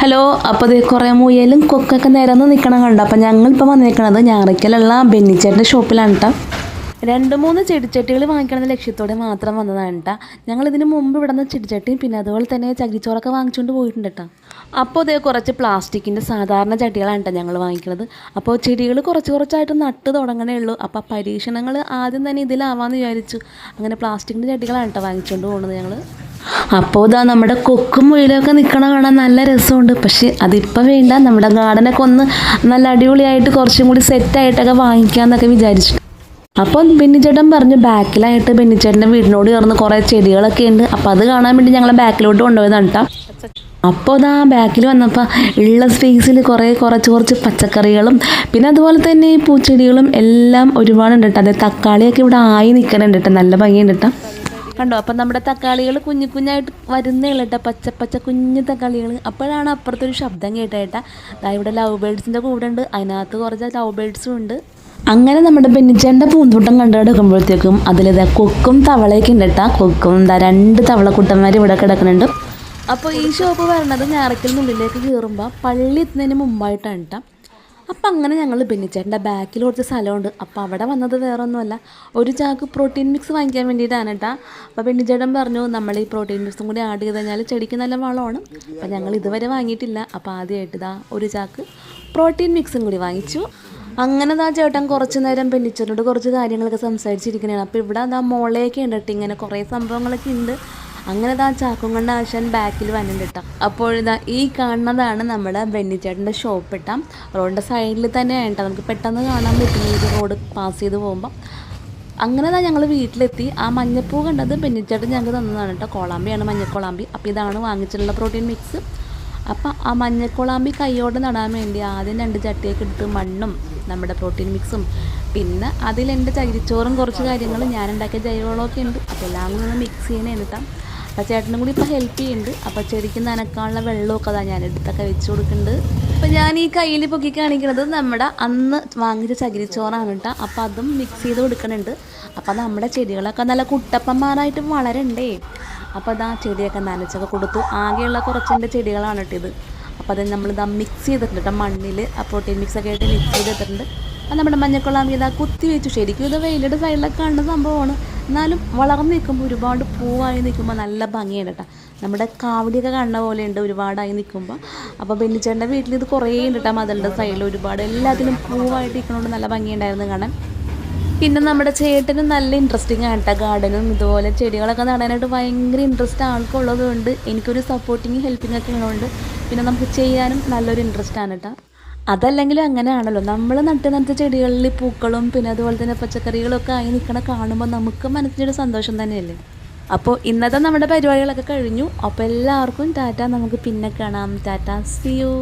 Hello അപ്പോൾ ഇത് കുറേ മുയലും കൊക്കൊക്കെ നിരന്ന് നിൽക്കണം കണ്ടോ? അപ്പോൾ ഞങ്ങളിപ്പോൾ വന്നിരിക്കണത് ഞാറയ്ക്കലുള്ള ബെന്നിച്ചേട്ടന്റെ ഷോപ്പിലാണ് കേട്ടോ രണ്ട് മൂന്ന് ചെടിച്ചട്ടികൾ വാങ്ങിക്കണമെന്ന ലക്ഷ്യത്തോടെ മാത്രം വന്നതാണ് കേട്ടോ ഞങ്ങൾ ഇതിന് മുമ്പ് ഇവിടെ നിന്ന് ചെടിച്ചട്ടിയും പിന്നെ അതുപോലെ തന്നെ ചകിരിച്ചോറൊക്കെ വാങ്ങിച്ചുകൊണ്ട് പോയിട്ടുണ്ട് കേട്ടോ അപ്പോൾ ഇതേ കുറച്ച് പ്ലാസ്റ്റിക്കിന്റെ സാധാരണ ചട്ടികളാണ് കേട്ടോ ഞങ്ങൾ വാങ്ങിക്കുന്നത് അപ്പോൾ ചെടികൾ കുറച്ച് കുറച്ചായിട്ട് നട്ട് തുടങ്ങണേ ഉള്ളൂ. അപ്പോൾ പരീക്ഷണങ്ങൾ ആദ്യം തന്നെ ഇതിലാവാമെന്ന് വിചാരിച്ചു. അങ്ങനെ പ്ലാസ്റ്റിക്കിന്റെ ചട്ടികളാണ് കേട്ടോ വാങ്ങിച്ചുകൊണ്ട് പോകുന്നത് ഞങ്ങൾ അപ്പോൾ ഇതാ നമ്മുടെ കൊക്കും മുയിലൊക്കെ നിൽക്കണ കാണാൻ നല്ല രസമുണ്ട്. പക്ഷെ അതിപ്പോൾ വേണ്ട നമ്മുടെ ഗാർഡനൊക്കെ ഒന്ന് നല്ല അടിപൊളിയായിട്ട് കുറച്ചും കൂടി സെറ്റായിട്ടൊക്കെ വാങ്ങിക്കാമെന്നൊക്കെ വിചാരിച്ചു. അപ്പം ബെന്നിച്ചേട്ടൻ പറഞ്ഞു ബാക്കിലായിട്ട് ബെന്നിച്ചേട്ടന്റെ വീടിനോട് ചേർന്ന് കുറേ ചെടികളൊക്കെ ഉണ്ട്. അപ്പോൾ അത് കാണാൻ വേണ്ടി ഞങ്ങളെ ബാക്കിലോട്ട് കൊണ്ടുപോയതാണ് കേട്ടോ അപ്പോൾ അതാ ബാക്കിൽ വന്നപ്പോൾ ഉള്ള സ്പേസിൽ കുറേ കുറച്ച് കുറച്ച് പച്ചക്കറികളും പിന്നെ അതുപോലെ തന്നെ ഈ പൂച്ചെടികളും എല്ലാം ഒരുപാടുണ്ട് കേട്ടോ അതായത് തക്കാളിയൊക്കെ ഇവിടെ ആയി നിൽക്കണുണ്ട് കേട്ടോ നല്ല ഭംഗിയുണ്ട് കേട്ടോ കണ്ടോ? അപ്പം നമ്മുടെ തക്കാളികൾ കുഞ്ഞു കുഞ്ഞായിട്ട് വരുന്നേ ഉള്ളൂ കേട്ടോ പച്ച പച്ച കുഞ്ഞു തക്കാളികൾ അപ്പോഴാണ് അപ്പുറത്തൊരു ശബ്ദം കേട്ടേട്ടാ. അതായത് ഇവിടെ ലവ് ബേഡ്സിന്റെ കൂടെ ഉണ്ട്. അതിനകത്ത് കുറച്ച് ലവ് ബേഡ്സും ഉണ്ട്. അങ്ങനെ നമ്മുടെ ബെന്നിച്ചേന്റെ പൂന്തോട്ടം കണ്ടെടുക്കുമ്പോഴത്തേക്കും അതിലിതാ കൊക്കും തവളയൊക്കെ ഉണ്ട് കേട്ടോ കൊക്കും എന്താ രണ്ട് തവളക്കുട്ടന്മാർ ഇവിടെ കിടക്കുന്നുണ്ട്. അപ്പോൾ ഈ ഷോപ്പ് വരണത് ഞാറക്കലിനുള്ളിലേക്ക് കയറുമ്പോൾ പള്ളി എത്തുന്നതിന് മുമ്പായിട്ടാണ് കേട്ടോ അപ്പം അങ്ങനെ ഞങ്ങൾ ബെന്നിച്ചേട്ടന്റെ ബാക്കിൽ കുറച്ച് സ്ഥലമുണ്ട്. അപ്പോൾ അവിടെ വന്നത് വേറെ ഒന്നുമല്ല ഒരു ചാക്ക് പ്രോട്ടീൻ മിക്സ് വാങ്ങിക്കാൻ വേണ്ടിയിട്ടാണ് കേട്ടോ അപ്പോൾ ബെന്നിച്ചേട്ടൻ പറഞ്ഞു നമ്മൾ ഈ പ്രോട്ടീൻ മിക്സും കൂടി ആഡ് ചെയ്ത് കഴിഞ്ഞാൽ ചെടിക്ക് നല്ല വളമാണ്. അപ്പം ഞങ്ങൾ ഇതുവരെ വാങ്ങിയിട്ടില്ല. അപ്പോൾ ആദ്യമായിട്ട് ഇതാ ഒരു ചാക്ക് പ്രോട്ടീൻ മിക്സും കൂടി വാങ്ങിച്ചു. അങ്ങനെ ദാ ചേട്ടൻ കുറച്ച് നേരം ബെന്നിച്ചേട്ടനോട് കുറച്ച് കാര്യങ്ങളൊക്കെ സംസാരിച്ചിരിക്കുന്നതാണ് അപ്പോൾ ഇവിടെ ദാ മോളെയൊക്കെ ഉണ്ട് കേട്ടോ ഇങ്ങനെ കുറേ സംഭവങ്ങളൊക്കെ ഉണ്ട് അങ്ങനെ ദാ ചാക്കും കൊണ്ട് ആശാൻ ബാക്കിൽ വന്നിട്ട് കേട്ടോ അപ്പോൾ ഇതാ ഈ കാണുന്നതാണ് നമ്മുടെ ബെന്നിച്ചേട്ടന്റെ ഷോപ്പ് ഇട്ടാ റോഡിന്റെ സൈഡിൽ തന്നെ കേട്ടോ നമുക്ക് പെട്ടെന്ന് കാണാൻ പറ്റും. ഈ റോഡ് പാസ് ചെയ്ത് പോകുമ്പോൾ അങ്ങനെ ഞങ്ങൾ വീട്ടിലെത്തി. ആ മഞ്ഞപ്പൂ കണ്ടത് ബെന്നിച്ചേട്ടൻ ഞങ്ങൾക്ക് തന്നതാണ് കേട്ടോ കോളാമ്പിയാണ് മഞ്ഞക്കോളാമ്പി. അപ്പോൾ ഇതാണ് വാങ്ങിച്ചിട്ടുള്ള പ്രോട്ടീൻ മിക്സ് അപ്പം ആ മഞ്ഞക്കോളാമ്പി കൈയോടെ നടാൻ വേണ്ടി ആദ്യം രണ്ട് ചട്ടിയൊക്കെ എടുത്ത് മണ്ണും നമ്മുടെ പ്രോട്ടീൻ മിക്സും പിന്നെ അതിൽ എന്റെ ചകിരിച്ചോറും കുറച്ച് കാര്യങ്ങളും ഞാനുണ്ടാക്കിയ ജൈവവളമൊക്കെ ഉണ്ട്. അപ്പോൾ എല്ലാം കൂടി മിക്സ് ചെയ്യണേ കേട്ടോ അപ്പോൾ ചേട്ടനും കൂടി ഇപ്പോൾ ഹെൽപ്പ് ചെയ്യുന്നുണ്ട്. അപ്പോൾ ചെടിക്ക് നനക്കാനുള്ള വെള്ളമൊക്കെ അതാ ഞാൻ എടുത്തൊക്കെ വെച്ച് കൊടുക്കുന്നുണ്ട്. അപ്പോൾ ഞാൻ ഈ കയ്യിൽ പൊക്കി കാണിക്കുന്നത് നമ്മുടെ അന്ന് വാങ്ങിച്ച ചകിരിച്ചോറാണ് കേട്ടോ. അപ്പോൾ അതും മിക്സ് ചെയ്ത് കൊടുക്കുന്നുണ്ട്. അപ്പോൾ നമ്മുടെ ചെടികളൊക്കെ നല്ല കുട്ടപ്പന്മാരായിട്ട് വളരണ്ടേ. അപ്പോൾ അതാ ചെടിയൊക്കെ നനച്ചൊക്കെ കൊടുത്തു. ആകെയുള്ള കുറച്ചെന്റെ ചെടികളാണ് കേട്ടോ ഇത്. അപ്പോൾ അത് നമ്മൾ ഇതാ മിക്സ് ചെയ്തിട്ടുണ്ട് കേട്ടോ മണ്ണിൽ ആ പ്രോട്ടീൻ മിക്സ് ഒക്കെ ആയിട്ട് മിക്സ് ചെയ്തിട്ടുണ്ട് അപ്പം നമ്മുടെ മഞ്ഞക്കുളാമി ഇതാ കുത്തി വെച്ചു. ശരിക്കും ഇത് വെയിലയുടെ സൈഡിലൊക്കെ കാണുന്ന സംഭവമാണ്. എന്നാലും വളർന്നു നിൽക്കുമ്പോൾ ഒരുപാട് പൂവായി നിൽക്കുമ്പോൾ നല്ല ഭംഗിയാണ് കേട്ടോ നമ്മുടെ കാവടിയൊക്കെ കാണുന്ന പോലെ ഉണ്ട് ഒരുപാടായി നിൽക്കുമ്പോൾ അപ്പോൾ ബെന്നിച്ചേട്ടന്റെ വീട്ടിൽ ഇത് കുറേ ഉണ്ട് കേട്ടോ മതിലിന്റെ സൈഡിൽ ഒരുപാട് എല്ലാത്തിലും പൂവായിട്ട് നിൽക്കണോണ്ട് നല്ല ഭംഗിയുണ്ടായിരുന്നു കാണാൻ. പിന്നെ നമ്മുടെ ചേട്ടനും നല്ല ഇൻട്രസ്റ്റിംഗ് ആണ് കേട്ടോ ഗാർഡനും ഇതുപോലെ ചെടികളൊക്കെ നടാനായിട്ട് ഭയങ്കര ഇൻട്രസ്റ്റ് ആൾക്കുള്ളതുകൊണ്ട് എനിക്കൊരു സപ്പോർട്ടിങ് ഹെൽപ്പിംഗ് ഒക്കെ ഉള്ളതുകൊണ്ട് പിന്നെ നമുക്ക് ചെയ്യാനും നല്ലൊരു ഇൻട്രസ്റ്റ് ആണ് കേട്ടോ അതല്ലെങ്കിലും അങ്ങനെയാണല്ലോ. നമ്മൾ നട്ട് നട്ട ചെടികളിൽ പൂക്കളും പിന്നെ അതുപോലെ തന്നെ പച്ചക്കറികളൊക്കെ ആയി നിൽക്കണ കാണുമ്പോൾ നമുക്ക് മനസ്സിനൊരു സന്തോഷം തന്നെയല്ലേ? അപ്പോൾ ഇന്നത്തെ നമ്മുടെ പരിപാടികളൊക്കെ കഴിഞ്ഞു. അപ്പോൾ എല്ലാവർക്കും ടാറ്റ. നമുക്ക് പിന്നെ കാണാം. ടാറ്റ. C U